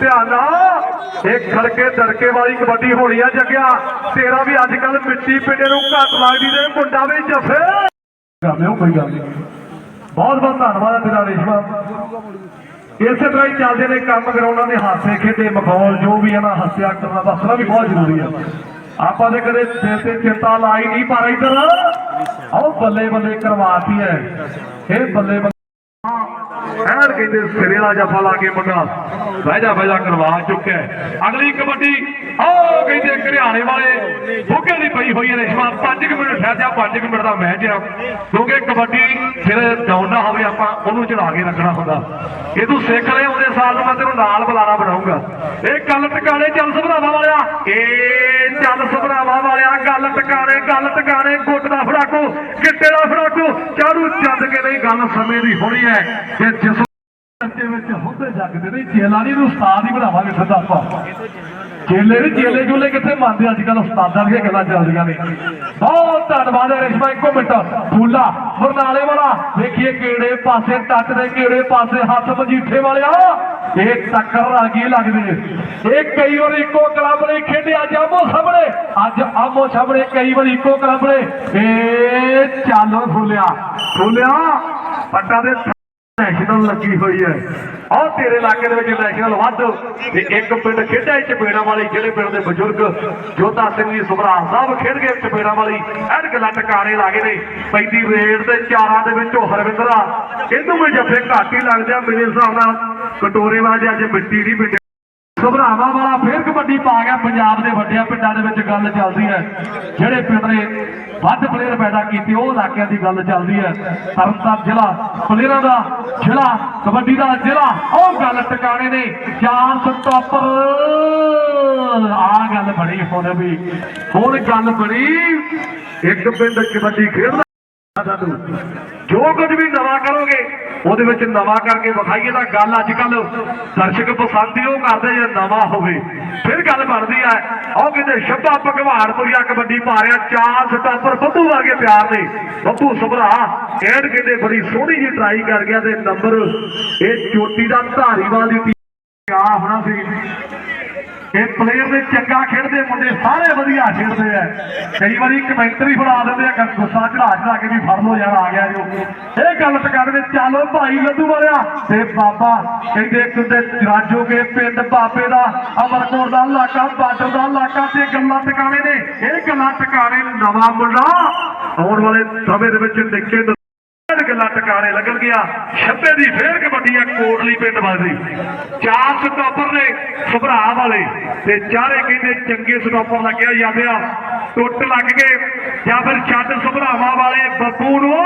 ਧਿਆਨ। ਨਾਲ ਇਹ ਖੜਕੇ ਦੜਕੇ ਵਾਲੀ ਕਬੱਡੀ ਹੋਣੀ ਆ ਜੱਗਿਆ। ਤੇਰਾ ਵੀ ਅੱਜ ਕੱਲ ਮਿੱਟੀ ਪਿੰਡੇ ਨੂੰ ਘੱਟ ਲੱਗਦੀ ਤੇ ਮੁੰਡਾ ਵੀ ਜੱਫੇ। ਕਰਨੇ ਕੋਈ ਗੱਲ ਨਹੀਂ। ਬਹੁਤ ਬਹੁਤ ਧੰਨਵਾਦ ਹੈ ਤੇਰਾ ਰੇਸ਼ਮਾ ਇਸੇ ਤਰ੍ਹਾਂ ਹੀ ਚੱਲਦੇ ਨੇ ਕੰਮ ਗਰਾਊਂਡਾਂ ਨੇ ਹਾਸੇ ਖੇਡੇ ਮਖੌਲ ਜੋ ਵੀ ਹੈ ਨਾ ਹੱਸਿਆ ਕਰਨਾ ਦੱਸਣਾ ਵੀ ਬਹੁਤ ਜ਼ਰੂਰੀ ਹੈ ਆਪਾਂ ਦੇ ਕਦੇ ਦਿਲ ਤੇ ਚਿੰਤਾ ਲਾਈ ਨਹੀਂ, ਪਰ ਇੱਧਰ ਆਓ ਬੱਲੇ ਬੱਲੇ ਕਰਵਾਤੀ ਹੈ। ਇਹ ਬੱਲੇ ਬੱਲੇ ਐਨ ਕਹਿੰਦੇ ਸਿਰੇ ਦਾ ਜਫਾ ਲਾ ਕੇ ਮੁੰਡਾ ਬਹਿ ਜਾ ਕਰਵਾ ਚੁੱਕਿਆ ਅਗਲੀ ਕਬੱਡੀ ਆਹ ਕਹਿੰਦੇ ਘਰਿਆਣੇ ਵਾਲੇ, ਬੁੱਗੇ ਦੀ ਪਈ ਹੋਈ ਹੈ ਰੇਸ਼ਮਾ। 5 ਮਿੰਟ ਠਹਿਰ ਜਾ 5 ਮਿੰਟ ਦਾ ਮੈਚ ਆ। ਕਿਉਂਕਿ ਕਬੱਡੀ ਫਿਰ ਡਾਊਨ ਨਾ ਹੋਵੇ, ਆਪਾਂ ਉਹਨੂੰ ਚੜਾ ਕੇ ਰੱਖਣਾ ਹੁੰਦਾ। ਇਹ ਤੂੰ ਸਿੱਖ ਲੈ ਆਉਂਦੇ ਸਾਲ ਨੂੰ ਮੈਂ ਤੈਨੂੰ ਨਾਲ ਬੁਲਾਣਾ ਬਣਾਉਂਗਾ ਇਹ ਗੱਲ ਟਿਕਾਣੇ ਚੱਲ ਸਭਰਾਵਾ ਵਾਲਿਆ। ਇਹ ਚੱਲ ਸਭਰਾਵਾ ਵਾਲਿਆ, ਗੱਲ ਟਿਕਾਣੇ ਗੱਲ ਟਿਕਾਣੇ, ਗੁੱਟ ਦਾ ਫੜਾਕੋ, ਗਿੱਟੇ ਦਾ ਫੜਾਕੋ। ਚਾਰੂ ਚੱਦ ਕੇ ਨਹੀਂ, ਗੱਲ ਸਮੇਂ ਦੀ ਹੋਣੀ ਹੈ। ਕਿ ਜਿਸ ਵਿੱਚ ਹੁੰਦੇ ਜਗਦੇ ਨੇ ਚੇਲਾ ਨੂੰ ਉਸਤਾਦ ਹੀ ਬਣਾਵਾਂਗੇ ਸਿੱਧਾ ਆਪਾਂ। ਚੇਲੇ ਵੀ ਚੇਲੇ ਜੁਲੇ ਕਿੱਥੇ ਮੰਨਦੇ ਅੱਜ ਕੱਲ ਉਸਤਾਦਾਂ ਦੀਆਂ ਗੱਲਾਂ ਚੱਲਦੀਆਂ ਨੇ। ਬਹੁਤ ਧੰਨਵਾਦ ਹੈ ਰੇਸ਼ਮਾ, ਇੱਕੋ ਮਿੰਟ। ਫੂਲਾ, ਬਰਨਾਲੇ ਵਾਲਾ, ਵੇਖੀਏ ਕਿਹੜੇ ਪਾਸੇ ਟੱਟ ਦੇ, ਕਿਹੜੇ ਪਾਸੇ ਹੱਥ ਮਜੀਠੇ ਵਾਲਿਆ ਇਹ ਟੱਕਰ ਆ ਗਈ ਲੱਗਦੇ ਇਹ ਕਈ ਵਾਰ ਇੱਕੋ ਕਲੱਬ ਨੇ ਖੇਡਿਆ ਅੱਜ ਆਮੋ ਸਾਹਮਣੇ। ਅੱਜ ਆਮੋ ਸਾਹਮਣੇ ਕਈ ਵਾਰ ਇੱਕੋ ਕਲੱਬ ਨੇ। ਇਹ ਚੱਲ ਫੁੱਲਿਆ। ਫੁੱਲਿਆ, ਪੱਟਾ ਦੇ ਨੈਸ਼ਨਲ ਲੱਗੀ ਹੋਈ ਹੈ। ਆਹ ਤੇਰੇ ਇਲਾਕੇ ਦੇ ਵਿੱਚ ਨੈਸ਼ਨਲ ਵੱਧ ਤੇ ਇੱਕ ਪਿੰਡ ਖੇਡਿਆ ਚਪੇੜਾ ਵਾਲੀ, ਜਿਹੜੇ ਪਿੰਡ ਦੇ ਬਜ਼ੁਰਗ ਜੋਧਾ ਸਿੰਘ ਜੀ, ਸੁਭਰਾਜ ਸਾਹਿਬ ਖੇਡ ਗਏ ਚਪੇੜਾ ਵਾਲੀ। ਐਨ ਗੱਲਾਂ ਟਿਕਾਣੇ ਲਾ ਨੇ। ਪੈਂਦੀ ਰੇਡ ਦੇ ਚਾਰਾਂ ਦੇ ਵਿੱਚੋਂ ਹਰਵਿੰਦਰਾ। ਇਹਨੂੰ ਵੀ ਜੱਫੇ ਘੱਟ ਹੀ ਲੱਗਦੇ ਆ ਮੇਰੇ ਹਿਸਾਬ ਨਾਲ। ਕਟੋਰੇ ਵਾਲੇ ਅੱਜ ਮਿੱਟੀ ਨਹੀਂ ਪਿੰਡ ਸੁਭਰਾਵਾ ਵਾਲਾ ਫੇਰ ਕਬੱਡੀ ਪਾ ਗਿਆ ਪੰਜਾਬ ਦੇ ਵੱਡਿਆਂ ਪਿੰਡਾਂ ਦੇ ਵਿੱਚ ਗੱਲ ਚੱਲਦੀ ਹੈ। ਜਿਹੜੇ ਪਿੰਡ ਨੇ ਵੱਧ ਪਲੇਅਰ ਪੈਦਾ ਕੀਤੇ, ਉਹ ਇਲਾਕਿਆਂ ਦੀ ਗੱਲ ਚੱਲਦੀ ਹੈ। ਤਰਨਤਾਰਨ ਜ਼ਿਲ੍ਹਾ ਪਲੇਅਰਾਂ ਦਾ ਜ਼ਿਲ੍ਹਾ, ਕਬੱਡੀ ਦਾ ਜ਼ਿਲ੍ਹਾ, ਉਹ ਗੱਲ ਟਿਕਾਣੇ ਨੇ। ਚਾਂਸ ਸਟਾਪਰ ਆ ਗੱਲ ਬਣੀ ਹੁਣ ਵੀ। ਹੁਣ ਗੱਲ ਬਣੀ ਇੱਕ ਪਿੰਡ ਕਬੱਡੀ ਖੇਡਦਾ ਸਾਨੂੰ ਜੋ ਕੁਝ ਵੀ ਨਵਾਂ ਕਰੋਗੇ, ਉਹਦੇ ਵਿੱਚ ਨਵਾਂ ਕਰਕੇ ਵਿਖਾਈਏ ਤਾਂ ਗੱਲ ਅੱਜ ਕੱਲ ਦਰਸ਼ਕ ਪਸੰਦ ਹੀ ਉਹ ਕਰਦੇ ਜੇ ਨਵਾਂ ਹੋਵੇ। ਫਿਰ ਗੱਲ ਬਣਦੀ ਹੈ ਉਹ ਕਹਿੰਦੇ ਸ਼ੱਭਾ ਭਗਵਾਨਪੁਰੀਆ ਕਬੱਡੀ ਪਾ ਰਿਹਾ ਚਾਰ ਸਟਾਪਰ ਬੱਬੂ ਵਰਗੇ ਪਿਆਰ ਨੇ। ਬੱਬੂ ਸੁਭਰਾ ਐਡ ਕਹਿੰਦੇ ਬੜੀ ਸੋਹਣੀ ਜੀ ਟਰਾਈ ਕਰ ਗਿਆ ਤੇ ਨੰਬਰ ਇਹ ਚੋਟੀ ਦਾ ਧਾਰੀਵਾਲ ਦੀ ਆ ਹੋਣਾ ਸੀ। ਇਹ ਪਲੇਅਰ ਦੇ ਚੰਗਾ ਖੇਡਦੇ ਮੁੰਡੇ ਸਾਰੇ ਵਧੀਆ ਖੇਡਦੇ ਆ। ਕਈ ਵਾਰੀ ਕਮੈਂਟਰੀ ਫੜਾ ਦਿੰਦੇ ਆ ਗੁੱਸਾ ਚੜਾ ਚੜਾ ਕੇ ਵੀ ਫੜ ਲੋ ਯਾਰ, ਆ ਗਿਆ ਜੋ ਇਹ ਗੱਲ ਟਕਾਉਂਦੇ ਚੱਲੋ ਭਾਈ ਲੱਦੂ ਵਾਲਿਆ। ਤੇ ਬਾਬਾ ਕਹਿੰਦੇ ਕਿਤੇ ਰਾਜੋ ਕੇ ਪਿੰਡ ਬਾਬੇ ਦਾ, ਅਮਰਕੋਟ ਦਾ ਇਲਾਕਾ, ਬਾਰਡਰ ਦਾ ਇਲਾਕਾ ਤੇ ਗੱਲਾਂ ਟਿਕਾਣੇ ਨੇ। ਇਹ ਗੱਲਾਂ ਟਿਕਾਣੇ ਨਵਾਂ ਮੁੰਡਾ ਆਉਣ ਵਾਲੇ ਸਮੇਂ ਦੇ ਵਿੱਚ ਨਿੱਕੇ ਗੱਲਾਂ ਟਿਕਾਣੇ ਲੱਗਣ ਗਿਆ। ਛੱਬੇ ਦੀ ਫੇਰ ਕਬੱਡੀ ਆ ਕੋਟਲੀ ਪਿੰਡ ਵਾਲੀ ਚਾਰ ਸਟਾਪਰ ਨੇ ਸੁਭਰਾ ਵਾਲੇ ਤੇ ਚਾਰੇ ਕਹਿੰਦੇ ਚੰਗੇ ਸਟਾਪਰ ਲੱਗਿਆ ਜਾਂਦੇ ਆ। ਟੁੱਟ ਲੱਗ ਗਏ ਜਾਂ ਫਿਰ ਛੱਡ ਸੁਭਰਾਵਾਂ ਵਾਲੇ ਬੱਬੂ ਨੂੰ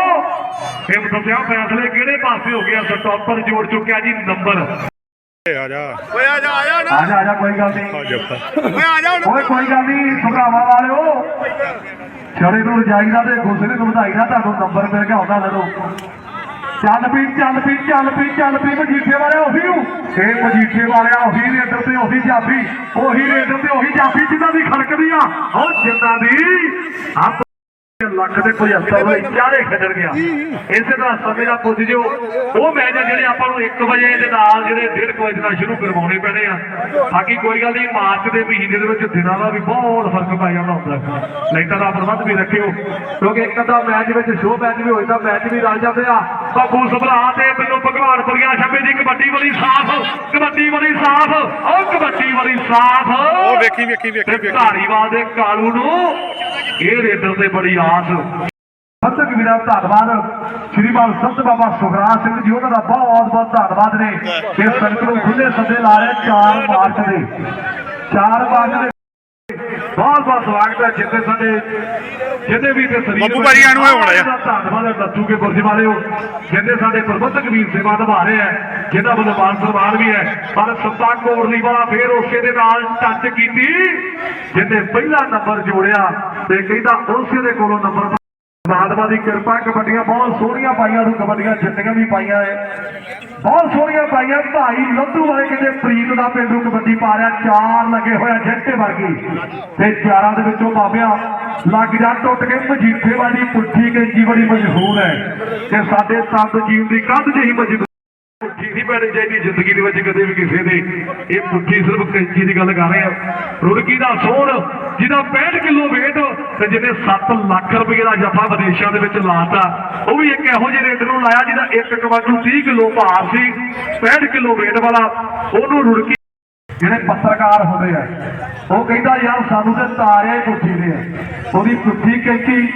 ਇਹ ਦੱਸਿਆ ਫੈਸਲੇ ਕਿਹੜੇ ਪਾਸੇ ਹੋ ਗਿਆ ਸਟਾਪਰ ਜੋੜ ਚੁੱਕਿਆ ਜੀ ਨੰਬਰ।
ਆ ਜਾ।
ਓਏ ਆ ਜਾ ਆ ਜਾ ਨਾ।
ਆ ਜਾ ਆ ਜਾ ਕੋਈ ਗੱਲ ਨਹੀਂ।
ਓਏ ਆ ਜਾ
ਓਏ ਕੋਈ ਗੱਲ ਨਹੀਂ ਸੁਭਰਾਵਾਂ ਵਾਲਿਓ। ਛੜੇ ਨੂੰ ਰਜਾਈਦਾ ਤੇ ਗੁੱਸੇ ਨੂੰ ਵਧਾਈ ਨਾ ਤੁਹਾਨੂੰ ਨੰਬਰ ਮਿਲ ਗਿਆ ਹੁੰਦਾ ਜਦੋਂ ਚੱਲ ਪੀ ਚੱਲ ਪੀ ਚੱਲ ਪੀ ਚੱਲ ਪੀ ਮਜੀਠੇ ਵਾਲਿਆ ਉਹੀ ਨੂੰ। ਇਹ ਮਜੀਠੇ ਵਾਲਿਆ ਉਹੀ ਰੇਡਰ ਤੇ ਉਹੀ ਜਾਫੀ, ਉਹੀ ਰੇਡਰ ਤੇ ਉਹੀ ਜਾਫੀ, ਜਿਨ੍ਹਾਂ ਦੀ ਖੜਕਦੀ ਆ। ਉਹ ਜਿੰਨਾਂ ਦੀ ਲੱਖ ਦੇ ਕੋਈ ਅਸਰ ਹੋਏ ਚਾਰੇ ਖੱਡਰ ਗਿਆ। ਇਸੇ ਤਰ੍ਹਾਂ ਸਮੇਂ ਦਾ ਪੁੱਜ ਜਿਓ। ਉਹ ਮੈਚ ਆ ਜਿਹੜੇ ਆਪਾਂ ਨੂੰ 1 ਵਜੇ ਦੇ ਨਾਲ ਜਿਹੜੇ 1:30 ਵਜੇ ਨਾਲ ਸ਼ੁਰੂ ਕਰਵਾਉਣੇ ਪੈਣੇ ਆ। ਬਾਕੀ ਕੋਈ ਗੱਲ ਨਹੀਂ ਮਾਰਚ ਦੇ ਮਹੀਨੇ ਦੇ ਵਿੱਚ ਦਿਨਾਂ ਦਾ ਵੀ ਬਹੁਤ ਫ਼ਰਕ ਪੈ ਜਾਂਦਾ ਹੁੰਦਾ। ਲਾਈਟਾਂ ਦਾ ਪ੍ਰਬੰਧ ਵੀ ਰੱਖਿਓ। ਕਿਉਂਕਿ ਇੱਕ ਅੱਧਾ ਮੈਚ ਵਿੱਚ ਸ਼ੋਅ ਮੈਚ ਵੀ ਹੋਏ ਤਾਂ ਮੈਚ ਵੀ ਰਲ ਜਾਂਦੇ ਆ। ਬਾਬੂ ਸਭਰਾ ਤੇ ਮੈਨੂੰ ਭਗਵਾਨਪੁਰੀਆ ਛੱਬੇ ਦੀ ਕਬੱਡੀ ਵਾਲੀ ਸਾਫ਼ ਕਬੱਡੀ ਵਾਲੀ ਸਾਫ਼ ਉਹ ਕਬੱਡੀ ਵਾਲੀ ਸਾਫ਼।
ਉਹ ਵੇਖੀ ਵੇਖੀ ਵੇਖੀ
ਤੇ
ਵੇਖੀ
ਧਾਰੀਵਾਲ ਦੇ ਕਾਲੂ ਨੂੰ ਇਹ ਰੇਡਰ ਤੇ ਬੜੀ ਆਸ ਸਤਿ ਵੀਰਾ ਧੰਨਵਾਦ। ਸ਼੍ਰੀ ਬਾਲ ਸੰਤ ਬਾਬਾ ਸੁਖਰਾਜ ਸਿੰਘ ਜੀ, ਉਹਨਾਂ ਦਾ ਬਹੁਤ ਬਹੁਤ ਧੰਨਵਾਦ ਨੇ। ਕਿ ਸੰਗਤ ਨੂੰ ਖੁੱਲੇ ਸੱਦੇ ਲਾ ਰਹੇ 4 ਮਾਰਚ ਦੇ। 4 ਮਾਰਚ ਦੇ ਬਹੁਤ ਬਹੁਤ ਸਵਾਗਤ ਹੈ ਜਿੱਥੇ ਸਾਡੇ ਜਿਹਦੇ ਵੀ ਤੇ ਸਰੀਰ
ਬੱਬੂ ਭਾਜੀ ਇਹ ਹੋਣਾ ਆ।
ਧੰਨਵਾਦ ਹੈ ਦੱਸੂ ਕੇ ਗੁਰਜੀ ਵਾਲਿਓ ਜਿੰਨੇ ਸਾਡੇ ਪ੍ਰਬੰਧਕ ਵੀਰ ਸੇਵਾ ਨਿਭਾ ਰਹੇ ਹੈ ਜਿਹਨਾਂ ਵੱਲੋਂ ਮਾਨ ਸਨਮਾਨ ਵੀ ਹੈ ਪਰ ਸੱਤਾ ਕੋਰਲੀ ਵਾਲਾ ਫੇਰ ਉਸੇ ਦੇ ਨਾਲ ਟੱਚ ਕੀਤੀ ਜਿਹਨੇ ਪਹਿਲਾ ਨੰਬਰ ਜੋੜਿਆ ਤੇ ਕਹਿੰਦਾ ਉਸੇ ਦੇ ਕੋਲੋਂ ਨੰਬਰ ਪਰਮਾਤਮਾ ਦੀ ਕਿਰਪਾ, ਕਬੱਡੀਆਂ ਬਹੁਤ ਸੋਹਣੀਆਂ ਪਾਈਆਂ ਨੂੰ ਕਬੱਡੀਆਂ ਜਿੱਤੀਆਂ ਵੀ ਪਾਈਆਂ ਐ। ਬਹੁਤ ਸੋਹਣੀਆਂ ਪਾਈਆਂ, ਭਾਈ ਲੱਧੂ ਵਾਲੇ ਕਿਤੇ ਪ੍ਰੀਤ ਦਾ ਪਿੰਡੂ ਕਬੱਡੀ ਪਾ ਰਿਹਾ, ਚਾਰ ਲੱਗੇ ਹੋਇਆ ਜੱਟੇ ਵਰਗੀ। ਤੇ ਚਾਰਾਂ ਦੇ ਵਿੱਚੋਂ ਬਾਬਿਆਂ, ਲੱਗ ਜਾ ਟੁੱਟ ਕੇ ਮਜੀਠੇ ਵਾਲੀ ਪੁੱਠੀ ਕੈਂਚੀ ਬੜੀ ਮਸ਼ਹੂਰ ਹੈ ਤੇ ਸਾਡੇ ਤੰਦ ਜੀਵ ਦੀ ਕੰਧ ਜਿਹੀ ਮਜਬੂਰ ਪੁੱਠੀ ਨਹੀਂ ਪੈਣੀ ਚਾਹੀਦੀ, ਜ਼ਿੰਦਗੀ ਦੇ ਵਿੱਚ ਕਦੇ ਵੀ ਕਿਸੇ ਦੇ। ਇਹ ਪੁੱਠੀ ਸਿਰਫ ਕੈਂਚੀ ਦੀ ਗੱਲ ਕਰ ਰਹੇ ਆ ਰੁੜਕੀ ਦਾ ਸੋਹਣ ਜਿਹਦਾ 65 ਕਿਲੋ weight, ਤੇ ਜਿਹਨੇ 7 ਲੱਖ ਰੁਪਏ ਦਾ ਜੱਫਾ ਵਿਦੇਸ਼ਾਂ ਦੇ ਵਿੱਚ ਲਾਤਾ। ਉਹ ਵੀ ਇੱਕ ਇਹੋ ਜਿਹੇ ਰੇਟ ਨੂੰ ਲਾਇਆ, ਜਿਹਦਾ 1 ਕੁਆਂਟਲ 30 ਕਿਲੋ ਭਾਰ ਸੀ 65 ਕਿਲੋ weight ਵਾਲਾ। ਉਹਨੂੰ ਰੁੜਕੀ ਜਿਹੜੇ ਪੱਤਰਕਾਰ ਹੁੰਦੇ ਆ, ਉਹ ਕਹਿੰਦਾ, ਯਾਰ, ਸਾਨੂੰ ਤੇ ਤਾਰਿਆ ਹੀ ਦੇ ਆ। ਉਹਦੀ ਪੁੱਠੀ ਕੈਂਚੀ,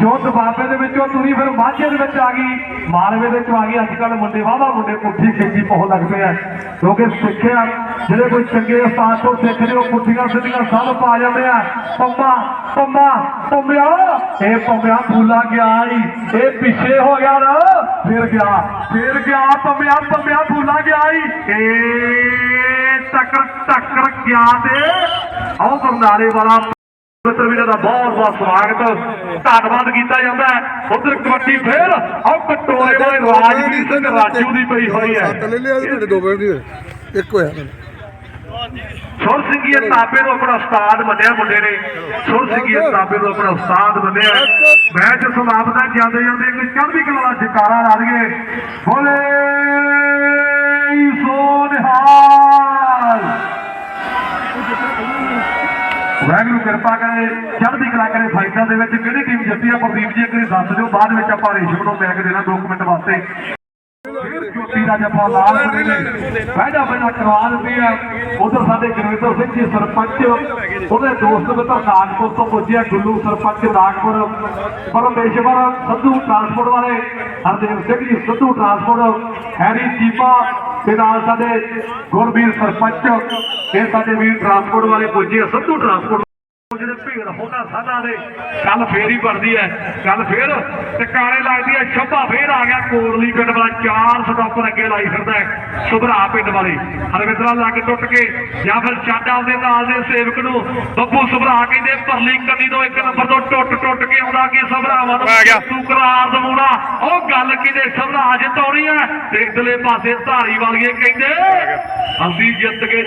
ਜੋ ਦਬਾਬੇ ਦੇ ਵਿੱਚੋਂ ਤੁਰੀ ਫਿਰ ਮਾਝੇ ਦੇ ਵਿੱਚ ਆ ਗਈ, ਮਾਲਵੇ ਦੇ ਵਿੱਚ ਆ ਗਈ ਅੱਜ ਕੱਲ ਮੁੰਡੇ ਵਾਵਾ ਮੁੰਡੇ ਪੁੱਠੀ ਕੈਂਚੀ ਪਾਉਣ ਲੱਗ ਆ। ਕਿਉਂਕਿ ਸਿੱਖਿਆ, ਜਿਹੜੇ ਕੋਈ ਚੰਗੇ ਉਸਤਾਦ ਤੋਂ ਸਿੱਖਦੇ, ਉਹ ਪੁੱਠੀਆਂ ਸਿੱਧੀਆਂ ਸਭ ਪਾ ਜਾਂਦੇ ਆ। ਪੰਮਾ ਪੰਮਾ ਪੰਮਿਆ ਇਹ ਪੰਮਿਆ ਭੁੱਲਾ ਗਿਆ ਈ, ਇਹ ਪਿੱਛੇ ਹੋ ਗਿਆ ਨਾ ਫਿਰ ਗਿਆ ਫਿਰ ਗਿਆ, ਪੰਮਿਆ ਪੰਮਿਆ ਭੁੱਲਾ ਗਿਆ ਈ, ਇਹ ਟੱਕਰ ਟੱਕਰ ਗਿਆ ਤੇ ਆਹ ਬਰਨਾਲੇ ਵਾਲਾ ਮਿੱਤਰ ਵੀਰਾਂ ਦਾ ਬਹੁਤ ਬਹੁਤ ਸਵਾਗਤ। ਧੰਨਵਾਦ ਕੀਤਾ ਜਾਂਦਾ ਹੈ। ਉਧਰ ਕਬੱਡੀ ਫੇਰ ਆਹ ਕਟੋਰੇ ਵਾਲੇ ਰਾਜਵੀਰ ਸਿੰਘ ਰਾਜੂ ਦੀ ਪਈ ਹੋਈ ਹੈ।
ਲੈ ਲਿਆ ਤੁਹਾਡੇ ਦੋ ਮਿੰਟ ਦੀ ਇੱਕ ਹੋਇਆ
ਸੁਰ ਸਿੰਘੀਏ ਤਾਬੇ ਨੂੰ ਆਪਣਾ ਉਸਤਾਦ ਮੰਨਿਆ ਮੁੰਡੇ ਨੇ। ਸੁਰ ਸਿੰਘੀਏ ਤਾਬੇ ਨੂੰ ਆਪਣਾ ਉਸਤਾਦ ਮੰਨਿਆ ਮੈਚ ਸਮਾਪਤ ਹੈ ਜਾਂਦੇ ਜਾਂਦੇ ਇੱਕ ਚੜ੍ਹਦੀ ਕਲਾ ਦਾ ਜਕਾਰਾ ਲਾ ਦਈਏ। ਬੋਲੇ ਸੋ ਨਿਹਾਲ। ਵਾਹਿਗੁਰੂ ਕਿਰਪਾ ਕਰੇ, ਚੜ੍ਹਦੀ ਕਲਾ ਕਰੇ ਫਾਈਟਾਂ ਦੇ ਵਿੱਚ। ਕਿਹੜੀ ਟੀਮ ਜਿੱਤੀ ਆ? ਪ੍ਰਦੀਪ ਜੀ, ਇੱਕ ਵਾਰੀ ਦੱਸ ਦਿਓ, ਬਾਅਦ ਵਿੱਚ ਆਪਾਂ ਰੇਸ਼ਮ ਨੂੰ ਮੈਗ ਦੇਣਾ 2 ਮਿੰਟ ਵਾਸਤੇ। ਫਿਰ ਜੋਤੀ ਦਾ ਜੱਫਾ ਲਾਲ ਕਰੇ ਨੇ ਕਰਵਾ ਦਿੰਦੀ ਆ। ਉਧਰ ਸਾਡੇ ਗੁਰਵਿੰਦਰ ਸਿੰਘ ਜੀ, ਸਰਪੰਚ। ਉਹਦੇ ਦੋਸਤ ਮਿੱਤਰ ਨਾਗਪੁਰ ਤੋਂ ਪੁੱਜਿਆ ਗੁੱਲੂ ਸਰਪੰਚ ਨਾਗਪੁਰ। ਪਰਮੇਸ਼ਵਰ ਸੰਧੂ ਟਰਾਂਸਪੋਰਟ ਵਾਲੇ ਹਰਦੇਵ ਸਿੰਘ ਜੀ, ਸੰਧੂ ਟਰਾਂਸਪੋਰਟ ਹੈਰੀ ਚੀਪਾ ਤੇ ਨਾਲ ਸਾਡੇ ਗੁਰਬੀਰ ਸਰਪੰਚ ਇਹ ਸਾਡੇ ਵੀਰ ਟਰਾਂਸਪੋਰਟ ਵਾਲੇ ਪੁੱਜੇ ਆ, ਸੰਧੂ ਟਰਾਂਸਪੋਰਟ 15 ਸਾਲਾਂ ਦੇ। ਕੱਲ ਫੇਰ ਹੀ ਬਣਦੀ ਹੈ। ਕੱਲ ਫੇਰ ਟਿਕਾਣੇ ਲੱਗਦੀ ਹੈ ਸ਼ੰਭਾ ਫੇਰ ਆ ਗਿਆ। ਕੋਰਲੀ ਪਿੰਡ ਵਾਲਾ ਚਾਰ ਸਟਾਪਰ ਅੱਗੇ ਲਾਈ ਫਿਰਦਾ ਸੁਭਰਾ ਪਿੰਡ ਵਾਲੇ। ਹਰਵਿੰਦਰਾ ਲੱਗ ਟੁੱਟ ਕੇ ਜਾਂ ਫਿਰ ਛੱਡ ਆਉਂਦੇ ਨਾਲ ਦੇ ਸੇਵਕ ਨੂੰ ਬੱਬੂ ਸੁਭਰਾ ਕਹਿੰਦੇ ਪਰਲੀ ਕੰਨੀ ਤੋਂ ਇੱਕ ਨੰਬਰ ਤੋਂ ਟੁੱਟ ਟੁੱਟ ਕੇ ਆਉਂਦਾ ਕਿ ਸਭਰਾਵਾਂ ਨੂੰ। ਤੂੰ ਕਰਾਰ ਦਵਾਉਣਾ। ਉਹ ਗੱਲ ਕਿਤੇ ਸਭਰਾ ਜਿਤਾਉਣੀ ਹੈ। ਤੇ ਇਧਰਲੇ ਪਾਸੇ ਧਾਰੀ ਵਾਲੀਏ ਕਹਿੰਦੇ ਅਸੀਂ ਜਿੱਤ ਕੇ